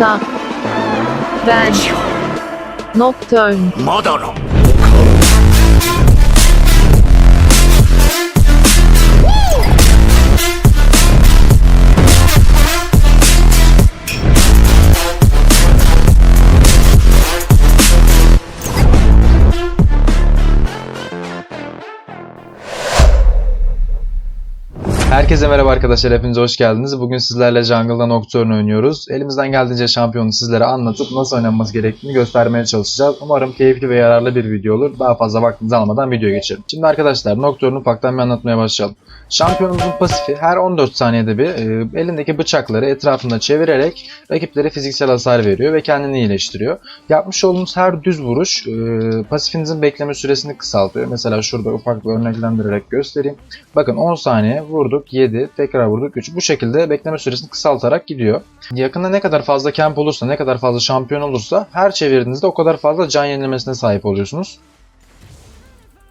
Ben. Nocturne. ま Herkese merhaba arkadaşlar, hepiniz hoş geldiniz. Bugün sizlerle Jungle'da Nocturne oynuyoruz. Elimizden geldiğince şampiyonu sizlere anlatıp nasıl oynanması gerektiğini göstermeye çalışacağız. Umarım keyifli ve yararlı bir video olur. Daha fazla vaktinizi almadan videoya geçelim. Şimdi arkadaşlar Nocturne'u ufaktan bir anlatmaya başlayalım. Şampiyonumuzun pasifi her 14 saniyede bir e, elindeki bıçakları etrafında çevirerek rakiplere fiziksel hasar veriyor ve kendini iyileştiriyor. Yapmış olduğunuz her düz vuruş e, pasifinizin bekleme süresini kısaltıyor. Mesela şurada ufak bir örneklendirerek göstereyim. Bakın 10 saniye vurduk 7 tekrar vurduk 3 bu şekilde bekleme süresini kısaltarak gidiyor. Yakında ne kadar fazla camp olursa ne kadar fazla şampiyon olursa her çevirdiğinizde o kadar fazla can yenilemesine sahip oluyorsunuz.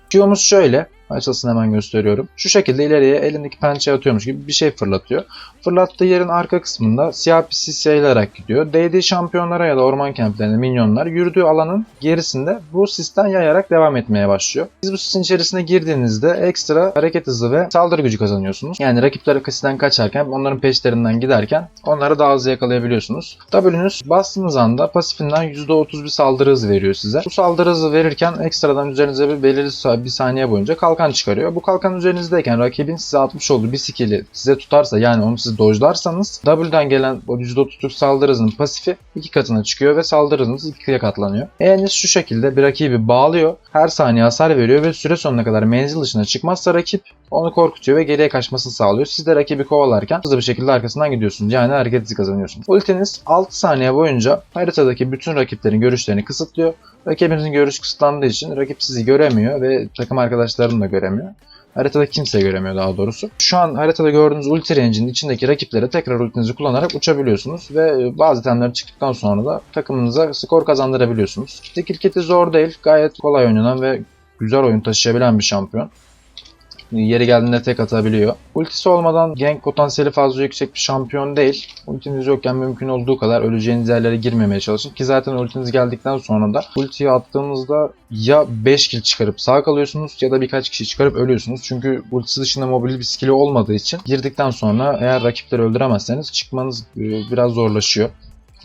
Q'muz şöyle. Açılsın hemen gösteriyorum. Şu şekilde ileriye elindeki pençe atıyormuş gibi bir şey fırlatıyor. Fırlattığı yerin arka kısmında siyah bir sis yayılarak gidiyor. Değdiği şampiyonlara ya da orman kemplerine minyonlar yürüdüğü alanın gerisinde bu sisten yayarak devam etmeye başlıyor. Siz bu sisin içerisine girdiğinizde ekstra hareket hızı ve saldırı gücü kazanıyorsunuz. Yani rakipler kasiden kaçarken onların peşlerinden giderken onları daha hızlı yakalayabiliyorsunuz. W'nüz bastığınız anda pasifinden %30 bir saldırı hızı veriyor size. Bu saldırı hızı verirken ekstradan üzerinize bir belirli bir saniye boyunca kalkan çıkarıyor. Bu kalkan üzerinizdeyken rakibin size atmış olduğu bir skill'i size tutarsa yani onu siz dojlarsanız W'den gelen o %30'luk saldırı hızının pasifi iki katına çıkıyor ve saldırı hızınız ikiye katlanıyor. E'niz şu şekilde bir rakibi bağlıyor. Her saniye hasar veriyor ve süre sonuna kadar menzil dışına çıkmazsa rakip onu korkutuyor ve geriye kaçmasını sağlıyor. Siz de rakibi kovalarken hızlı bir şekilde arkasından gidiyorsunuz. Yani hareket hızı kazanıyorsunuz. Ultiniz 6 saniye boyunca haritadaki bütün rakiplerin görüşlerini kısıtlıyor. Rakibinizin görüş kısıtlandığı için rakip sizi göremiyor ve takım arkadaşlarını da göremiyor. Haritada kimse göremiyor daha doğrusu. Şu an haritada gördüğünüz ulti range'in içindeki rakiplere tekrar ultinizi kullanarak uçabiliyorsunuz ve bazı itemler çıktıktan sonra da takımınıza skor kazandırabiliyorsunuz. Skill kiti zor değil, gayet kolay oynanan ve güzel oyun taşıyabilen bir şampiyon. Yeri geldiğinde tek atabiliyor. Ultisi olmadan gank potansiyeli fazla yüksek bir şampiyon değil. Ultiniz yokken mümkün olduğu kadar öleceğiniz yerlere girmemeye çalışın. Ki zaten ultiniz geldikten sonra da ultiyi attığınızda ya 5 kill çıkarıp sağ kalıyorsunuz ya da birkaç kişi çıkarıp ölüyorsunuz. Çünkü ultisi dışında mobil bir skill'i olmadığı için girdikten sonra eğer rakipleri öldüremezseniz çıkmanız e, biraz zorlaşıyor.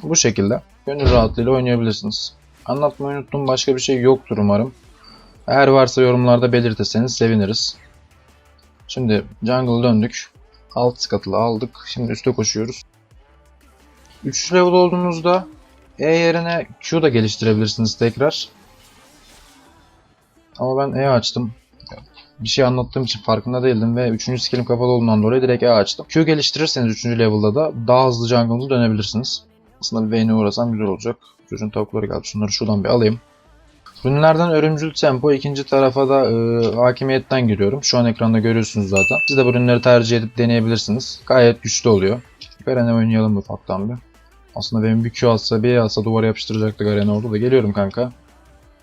Bu şekilde gönül rahatlığıyla oynayabilirsiniz. Anlatmayı unuttuğum başka bir şey yoktur umarım. Eğer varsa yorumlarda belirtirseniz seviniriz. Şimdi jungle döndük. Alt skatılı aldık. Şimdi üste koşuyoruz. 3 level olduğunuzda E yerine Q da geliştirebilirsiniz tekrar. Ama ben E açtım. Bir şey anlattığım için farkında değildim ve 3. skillim kapalı olduğundan dolayı direkt E açtım. Q geliştirirseniz 3. level'da da daha hızlı jungle'ı dönebilirsiniz. Aslında bir Vayne'e uğrasam güzel olacak. Çocuğun tavukları geldi. Şunları şuradan bir alayım. Ürünlerden örümcül tempo ikinci tarafa da e, hakimiyetten giriyorum. Şu an ekranda görüyorsunuz zaten. Siz de bu ürünleri tercih edip deneyebilirsiniz. Gayet güçlü oluyor. Garen'e oynayalım ufaktan bir. Aslında benim bir Q atsa bir E atsa duvara yapıştıracaktı Garen orada da. Geliyorum kanka.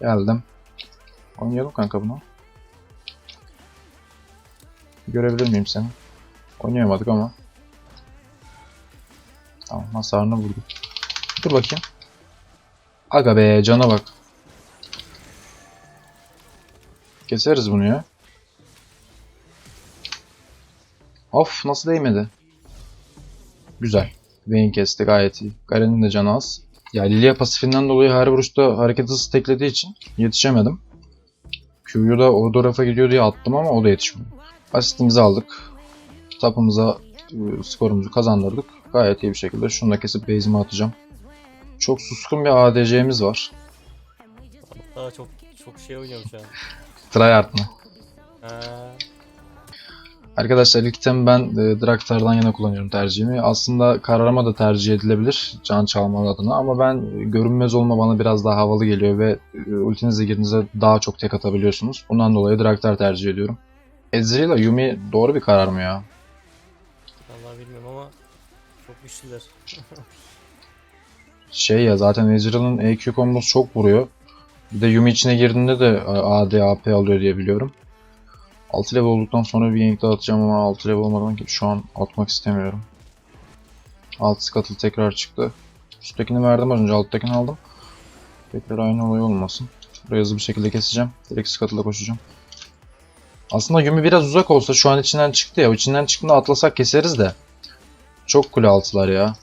Geldim. Oynayalım kanka bunu. Görebilir miyim seni? Oynayamadık ama. Tamam hasarını vurduk. Dur bakayım. Aga be cana bak. Keseriz bunu ya. Of nasıl değmedi? Güzel. Vayne kesti gayet iyi. Garen'in de canı az. Ya Lilia pasifinden dolayı her vuruşta hareket hızı teklediği için yetişemedim. Q'yu da o tarafa gidiyor diye attım ama o da yetişmedi. Asistimizi aldık. Tapımıza e, skorumuzu kazandırdık. Gayet iyi bir şekilde. Şunu da kesip base'ime atacağım. Çok suskun bir ADC'miz var. Daha çok çok şey oynuyorum şu an. Tryhard mı? Ha, Arkadaşlar ilk item ben e, Draktar'dan yana kullanıyorum tercihimi. Aslında kararıma da tercih edilebilir can çalma adına ama ben e, görünmez olma bana biraz daha havalı geliyor ve e, ultinize girdiğinizde daha çok tek atabiliyorsunuz. Bundan dolayı Draktar tercih ediyorum. Ezreal ile Yumi doğru bir karar mı ya? vallahi bilmiyorum ama çok güçlüler. Şey ya zaten Ezreal'ın EQ kombosu çok vuruyor. Bir de Yumi içine girdiğinde de e, AD AP alıyor diye biliyorum. 6 level olduktan sonra bir gank daha atacağım ama 6 level olmadan ki şu an atmak istemiyorum. 6 scuttle tekrar çıktı. Üsttekini verdim az önce. Alttakini aldım. Tekrar aynı olay olmasın. Buraya hızlı bir şekilde keseceğim. Direkt skatıla koşacağım. Aslında Yumi biraz uzak olsa şu an içinden çıktı ya. İçinden çıktığında atlasak keseriz de. Çok kule altılar ya.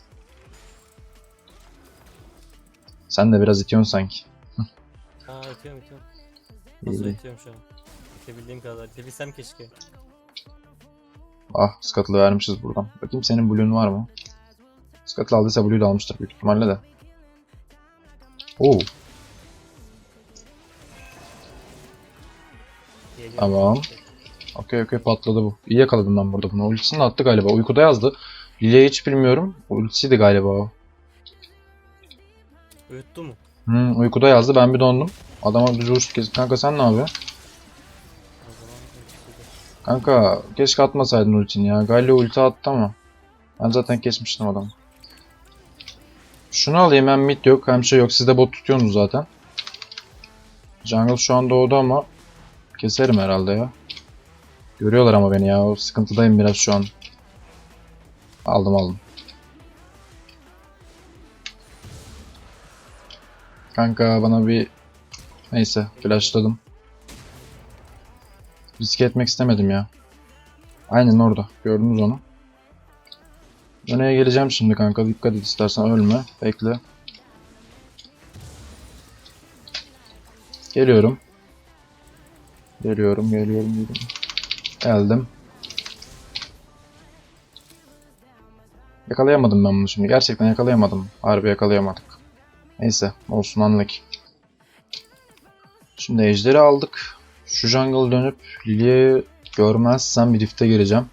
Sen de biraz itiyorsun sanki. Ha itiyorum itiyorum. Nasıl İyi. itiyorum şu an? İtebildiğim kadar. İtebilsem keşke. Ah skatılı vermişiz buradan. Bakayım senin blue'un var mı? Skatılı aldıysa blue'yu da almıştır büyük ihtimalle de. Oo Tamam. okey okey patladı bu. İyi yakaladım ben burada bunu. Ultisini attı galiba. Uykuda yazdı. Lilia'yı hiç bilmiyorum. Ultisiydi galiba o. Uyuttu mu? Hmm, uykuda yazdı ben bir dondum. Adama bir rush kes. Kanka sen ne yapıyorsun? Kanka keşke atmasaydın ultini ya. Galio ulti attı ama. Ben zaten kesmiştim adamı. Şunu alayım hem mid yok hem şey yok. Siz de bot tutuyorsunuz zaten. Jungle şu an doğdu ama keserim herhalde ya. Görüyorlar ama beni ya. O sıkıntıdayım biraz şu an. Aldım aldım. Kanka bana bir neyse flashladım. Riske etmek istemedim ya. Aynen orada. Gördünüz onu. Öneye geleceğim şimdi kanka. Dikkat et istersen ölme. Bekle. Geliyorum. Geliyorum, geliyorum, geliyorum. Geldim. Yakalayamadım ben bunu şimdi. Gerçekten yakalayamadım. Harbi yakalayamadık. Neyse. Olsun anlık. Şimdi ejderi aldık. Şu jungle dönüp Lily'yi görmezsem bir rift'e gireceğim.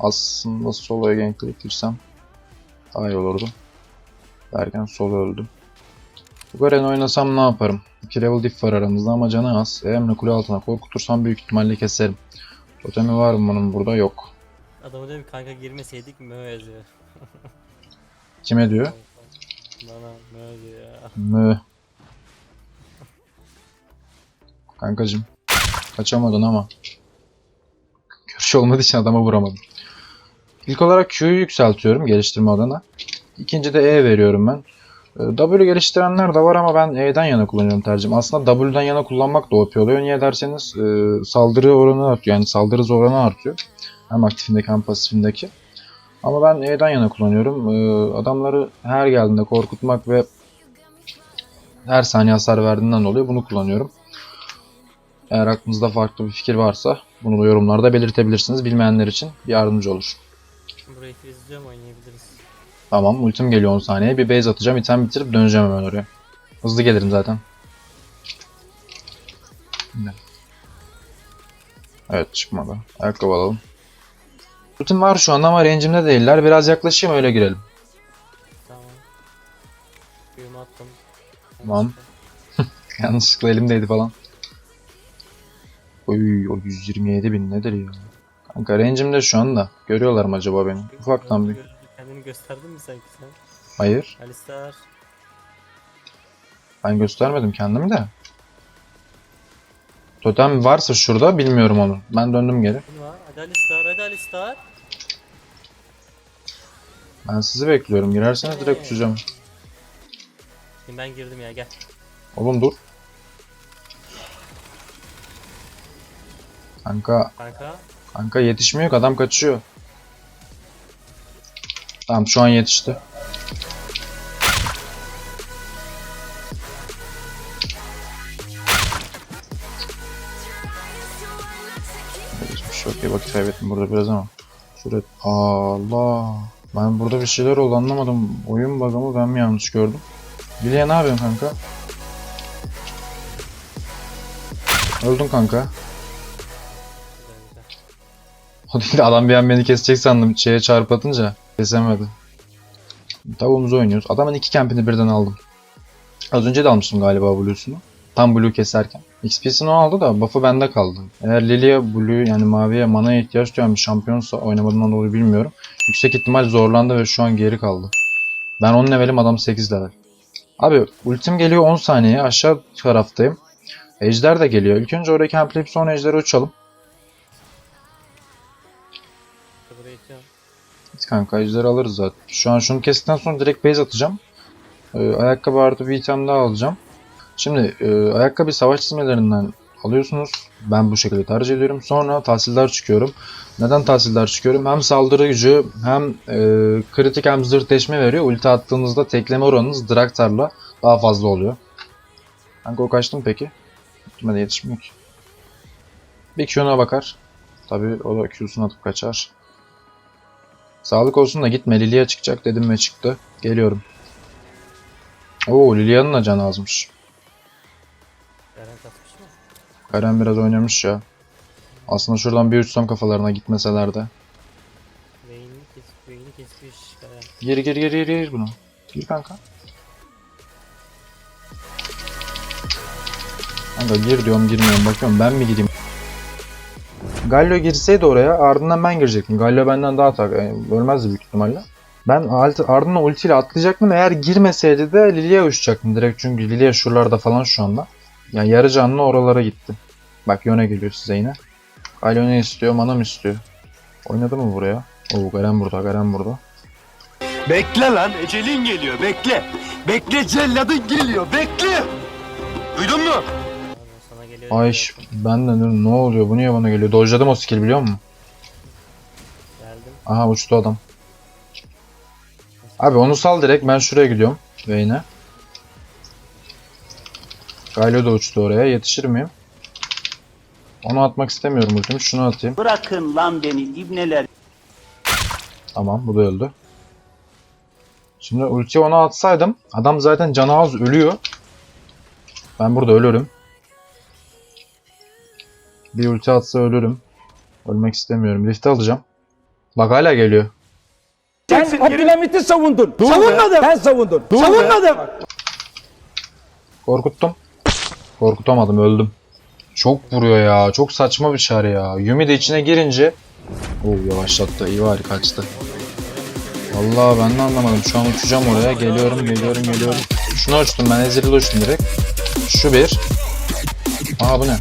Aslında solo'ya gankleyip girsem daha iyi olurdu. Derken solo öldüm. Bu Garen oynasam ne yaparım? 2 level diff var aramızda ama canı az. Eğer kule altına korkutursam büyük ihtimalle keserim. Totemi var mı bunun burada? Yok. Adamı dedim kanka girmeseydik mö yazıyor. Kime diyor? Bana mö diyor ya. Mü. Kankacım. Kaçamadın ama. Görüş olmadığı için adama vuramadım. İlk olarak Q'yu yükseltiyorum geliştirme adına. İkinci de E veriyorum ben. Ee, W geliştirenler de var ama ben E'den yana kullanıyorum tercihim. Aslında W'den yana kullanmak da OP oluyor. Niye derseniz e, saldırı oranı artıyor. Yani saldırı oranı artıyor. Hem aktifindeki hem pasifindeki. Ama ben E'den yana kullanıyorum. Ee, adamları her geldiğinde korkutmak ve her saniye hasar verdiğinden dolayı bunu kullanıyorum. Eğer aklınızda farklı bir fikir varsa bunu da yorumlarda belirtebilirsiniz. Bilmeyenler için yardımcı olur. Burayı izliyorum oynayabiliriz. Tamam ultim geliyor 10 saniye. Bir base atacağım. item bitirip döneceğim hemen oraya. Hızlı gelirim zaten. Evet çıkmadı. Ayakkabı alalım. Ultim var şu anda ama range'imde değiller. Biraz yaklaşayım öyle girelim. Tamam. Büyümü attım. Tamam. Yanlışlıkla elimdeydi falan. Oy o 127 bin nedir ya? Kanka range'imde şu anda. Görüyorlar mı acaba beni? Ufaktan bir. Kendini gösterdin mi sanki sen? Hayır. Alistar. Ben göstermedim kendimi de. Totem varsa şurada bilmiyorum onu. Ben döndüm geri. Hadi Alistar, hadi Alistar. Ben sizi bekliyorum. Girerseniz direkt uçacağım. Şimdi ben girdim ya gel. Oğlum dur. Kanka, Kanka. kanka yetişmiyor ki adam kaçıyor. Tamam şu an yetişti. Okey vakit kaybettim burada biraz ama. Şurada Allah. Ben burada bir şeyler oldu anlamadım. Oyun bug'ı mı ben mi yanlış gördüm? Bilye ne yapıyorsun kanka? Öldün kanka. O değil de adam bir an beni kesecek sandım şeye çarpatınca kesemedi. Tavuğumuzu oynuyoruz. Adamın iki campini birden aldım. Az önce de almıştım galiba Blue'sunu. Tam Blue keserken. XP'sini o aldı da buff'ı bende kaldı. Eğer Lilia Blue yani maviye manaya ihtiyaç duyan bir şampiyonsa oynamadığından dolayı bilmiyorum. Yüksek ihtimal zorlandı ve şu an geri kaldı. Ben 10 levelim adam 8 level. Abi ultim geliyor 10 saniye aşağı taraftayım. Ejder de geliyor. İlk önce oraya campleyip sonra ejderi uçalım. Kanka ejderi alırız zaten. Şu an şunu kestikten sonra direkt base atacağım. Ee, ayakkabı artı bir item daha alacağım. Şimdi e, ayakkabı savaş çizmelerinden alıyorsunuz. Ben bu şekilde tercih ediyorum. Sonra tahsiller çıkıyorum. Neden tahsiller çıkıyorum? Hem saldırı gücü hem e, kritik hem zırh deşme veriyor. Ulti attığınızda tekleme oranınız Draktar'la daha fazla oluyor. Kanka o kaçtı mı peki? Gitmede yetişmiyor ki. Bir Q'na bakar. Tabii o da Q'sunu atıp kaçar. Sağlık olsun da gitme Lilia çıkacak dedim ve çıktı. Geliyorum. Oo Lilia'nın da canı azmış. Garen biraz oynamış ya. Aslında şuradan bir uçsam kafalarına gitmeseler de. Beynini kes, beynini kesmiş Garen. Gir gir gir gir gir bunu. Gir kanka. Kanka gir diyorum girmiyorum bakıyorum ben mi gireyim? Galio girseydi oraya ardından ben girecektim. Galio benden daha tak yani ölmezdi büyük ihtimalle. Ben ardından ultiyle atlayacaktım. Eğer girmeseydi de Lilia uçacaktım direkt çünkü Lilia şuralarda falan şu anda. Yani yarı canlı oralara gitti. Bak yöne geliyor size yine. Galio ne istiyor? Mana mı istiyor? Oynadı mı buraya? Oo Garen burada, Garen burada. Bekle lan ecelin geliyor bekle. Bekle celladın geliyor bekle. Duydun mu? Ay ben de ne oluyor bu niye bana geliyor? Dojladım o skill biliyor musun? Geldim. Aha uçtu adam. Abi onu sal direkt ben şuraya gidiyorum. Vayne'e. Galio da uçtu oraya yetişir miyim? Onu atmak istemiyorum ultimi şunu atayım. Bırakın lan beni ibneler. Tamam bu da öldü. Şimdi ultiyi ona atsaydım adam zaten canı az ölüyor. Ben burada ölürüm. Bir ulti atsa ölürüm. Ölmek istemiyorum. Rift'i alacağım. Bak hala geliyor. Sen Abdülhamit'i savundun. Savunmadım. Ben savundum. Savunmadım. Korkuttum. Korkutamadım öldüm. Çok vuruyor ya. Çok saçma bir çare ya. Yumi de içine girince Oo yavaşlattı. İyi var kaçtı. Vallahi ben de anlamadım. Şu an uçacağım oraya. Geliyorum, geliyorum, geliyorum. Şunu uçtum ben. Ezreal'ı uçtum direkt. Şu bir. Aha bu ne?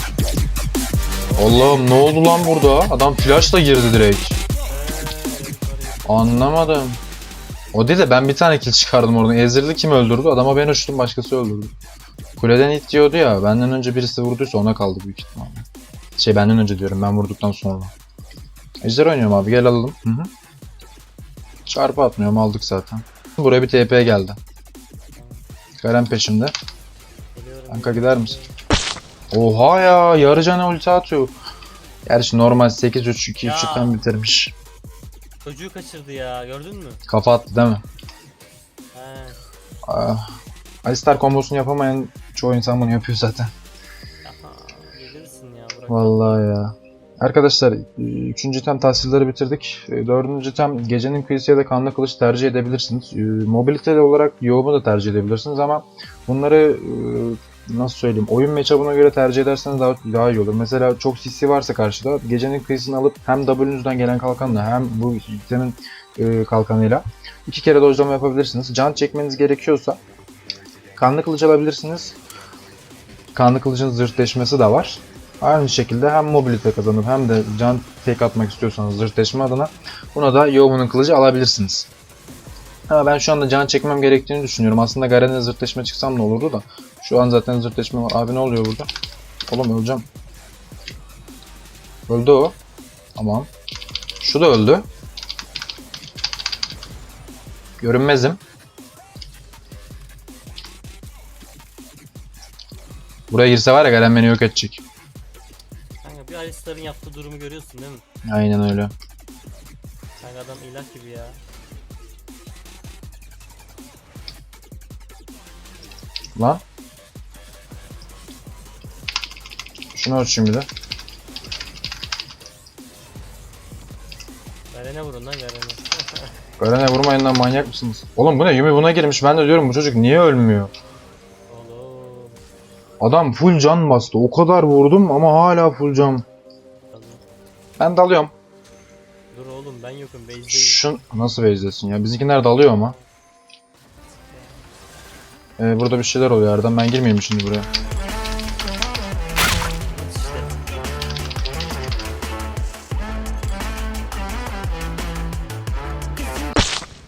Allah'ım ne oldu lan burada? Adam flashla girdi direkt. Anlamadım. O değil de ben bir tane kill çıkardım oradan. Ezreal'ı kim öldürdü? Adama ben uçtum başkası öldürdü. Kuleden it diyordu ya. Benden önce birisi vurduysa ona kaldı büyük ihtimalle. Şey benden önce diyorum ben vurduktan sonra. Ejder oynuyorum abi gel alalım. Hı hı. Çarpı atmıyorum aldık zaten. Buraya bir TP geldi. Garen peşimde. Kanka gider misin? Oha ya yarı cana ulti atıyor. Gerçi normal 8-3 2 Ya. 3'ten bitirmiş. Çocuğu kaçırdı ya gördün mü? Kafa attı değil mi? He. Ah. Alistar kombosunu yapamayan çoğu insan bunu yapıyor zaten. Aha, gelirsin ya bırak. Vallahi ya. Arkadaşlar, e, üçüncü tem tahsilleri bitirdik. E, Dördüncü tem gecenin kıyısı ya da kanlı kılıç tercih edebilirsiniz. E, Mobilite olarak yoğumu da tercih edebilirsiniz ama bunları e, nasıl söyleyeyim oyun matchup'ına göre tercih ederseniz daha, daha iyi olur. Mesela çok CC varsa karşıda gecenin kıyısını alıp hem W'nüzden gelen kalkanla hem bu temin e, kalkanıyla iki kere dojlama yapabilirsiniz. Can çekmeniz gerekiyorsa kanlı kılıç alabilirsiniz. Kanlı kılıcın zırh deşmesi de var. Aynı şekilde hem mobilite kazanıp hem de can tek atmak istiyorsanız zırh deşme adına buna da Yomu'nun kılıcı alabilirsiniz. Ama ben şu anda can çekmem gerektiğini düşünüyorum. Aslında Garen'e zırhleşme çıksam ne olurdu da. Şu an zaten zırhleşme var. Abi ne oluyor burada? Oğlum öleceğim. Öldü o. Tamam. Şu da öldü. Görünmezim. Buraya girse var ya Garen beni yok edecek. Kanka bir Alistar'ın yaptığı durumu görüyorsun değil mi? Aynen öyle. Kanka adam ilah gibi ya. Lan. Şunu ölçeyim bir de. Garen'e vurun lan Garen'e. Garen'e vurmayın lan manyak mısınız? Oğlum bu ne? Yumi buna girmiş. Ben de diyorum bu çocuk niye ölmüyor? Oğlum. Adam full can bastı. O kadar vurdum ama hala full can. Ben dalıyorum. Dur oğlum ben yokum base'deyim. Şu nasıl bezlesin ya? Bizimkiler dalıyor ama. Ee, burada bir şeyler oluyor Erdem. Ben girmeyeyim şimdi buraya.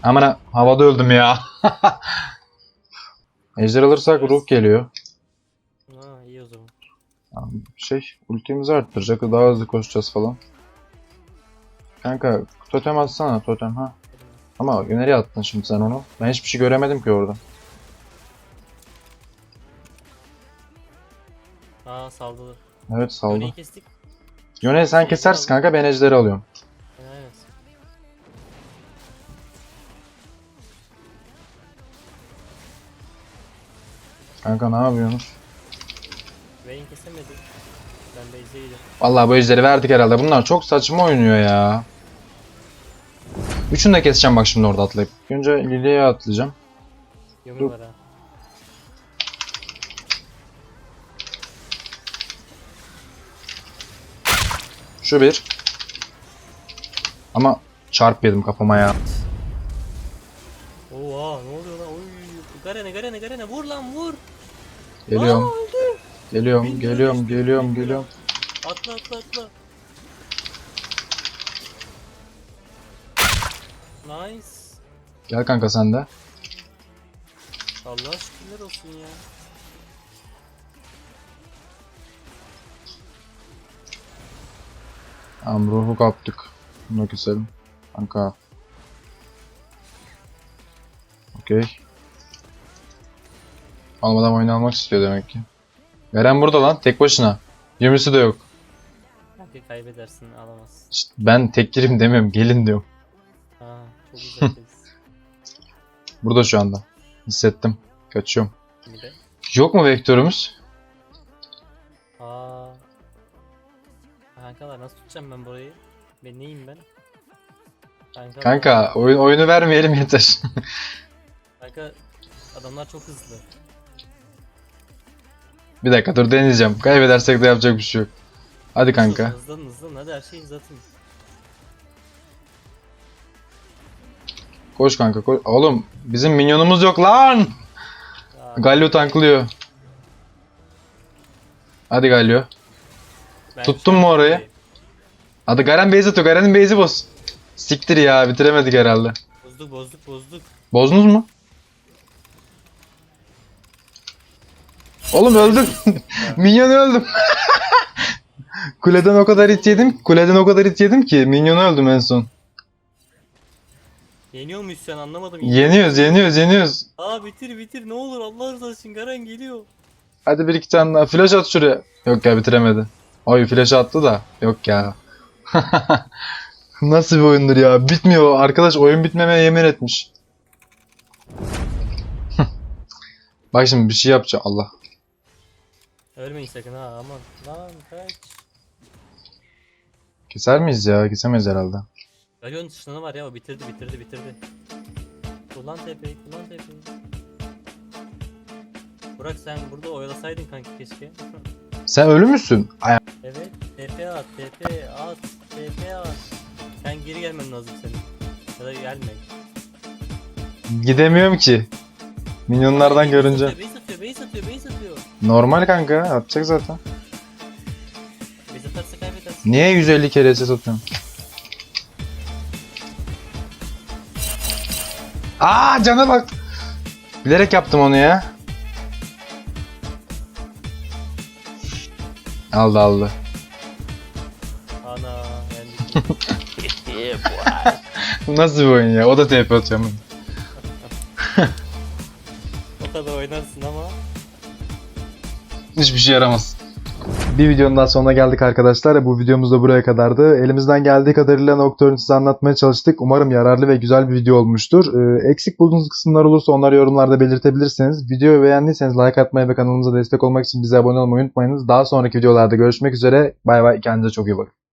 Aman ha, havada öldüm ya. Ejder alırsak ruh geliyor. Ha iyi o zaman. Şey ultimizi arttıracak. Daha hızlı koşacağız falan. Kanka totem atsana totem ha. Ama nereye attın şimdi sen onu? Ben hiçbir şey göremedim ki orada. Aa saldılar. Evet saldı. Örneği kestik. Yone sen kesersin kanka ben ejderi alıyorum. Kanka ne yapıyorsunuz? Vayne kesemedi. Ben base'deydim. Vallahi bu ejderi verdik herhalde. Bunlar çok saçma oynuyor ya. Üçünü de keseceğim bak şimdi orada atlayıp. Önce Lilia'ya atlayacağım. Dur. var ha. Şu bir. Ama çarp yedim kafama ya. Oha ne oluyor lan? Oy. Garene Garene Garene vur lan vur. Geliyorum. Aa, öldü. Geliyorum, geliyorum, geliyorum, geliyorum. Atla atla atla. Nice. Gel kanka sen de. Allah şükürler olsun ya. Tamam ruhu kaptık. Bunu keselim. Kanka. Okey. Almadan oyun almak istiyor demek ki. Eren burada lan tek başına. Yümüsü de yok. Belki kaybedersin alamazsın. Şşt, ben tek girim demiyorum gelin diyorum. Ha çok uzakız. Burada şu anda. Hissettim. Kaçıyorum. Bir de. Yok mu vektörümüz? Aa. Kankalar nasıl tutacağım ben burayı? Ben neyim ben? Kankalar, Kanka oyun, oyunu vermeyelim yeter. Kanka adamlar çok hızlı. Bir dakika dur deneyeceğim. Kaybedersek de yapacak bir şey yok. Hadi kanka. Hızlan hızlan hadi her şeyi uzatın. Koş kanka koş. Oğlum bizim minyonumuz yok lan. Galio tanklıyor. Hadi Galio. ben tuttun mu orayı? buradayım. Hadi Garen base atıyor. Garen'in base'i boz. Siktir ya bitiremedik herhalde. Bozduk bozduk bozduk. Bozdunuz mu? Oğlum öldüm. Minyonu öldüm. kuleden o kadar hit yedim. Kuleden o kadar hit yedim ki minyonu öldüm en son. Yeniyor muyuz sen anlamadım. Yeniyoruz, yeniyoruz, yeniyoruz. Aa bitir bitir ne olur Allah rızası için Garen geliyor. Hadi bir iki tane daha. Flash at şuraya. Yok ya bitiremedi. Oy flash attı da. Yok ya. Nasıl bir oyundur ya? Bitmiyor. Arkadaş oyun bitmemeye yemin etmiş. Bak şimdi bir şey yapacağım. Allah. Ölmeyin sakın ha aman. Lan kaç. Keser miyiz ya? Kesemeyiz herhalde. Galion'un ışınlanı var ya o bitirdi bitirdi bitirdi. Kullan TP'yi kullan TP'yi. Burak sen burada oyalasaydın kanki keşke. Sen ölü müsün? Ay evet TP at TP at TP at. Sen geri gelmen lazım senin. Ya da gelme. gidemiyorum ki. Minyonlardan görünce. Base atıyor base atıyor base atıyor. Normal kanka. Atacak zaten. Base atarsa kaybedersin. Niye 150 kere ses atıyorum? Aa cana bak. Bilerek yaptım onu ya. Aldı aldı. Ana yendik. Bu nasıl bir oyun ya? O da TP atıyor ama. o kadar oynarsın ama. Hiçbir şey yaramaz. Bir videonun daha sonuna geldik arkadaşlar. Bu videomuz da buraya kadardı. Elimizden geldiği kadarıyla Nocturne'u size anlatmaya çalıştık. Umarım yararlı ve güzel bir video olmuştur. Ee, eksik bulduğunuz kısımlar olursa onları yorumlarda belirtebilirsiniz. Videoyu beğendiyseniz like atmayı ve kanalımıza destek olmak için bize abone olmayı unutmayınız. Daha sonraki videolarda görüşmek üzere. Bay bay. Kendinize çok iyi bakın.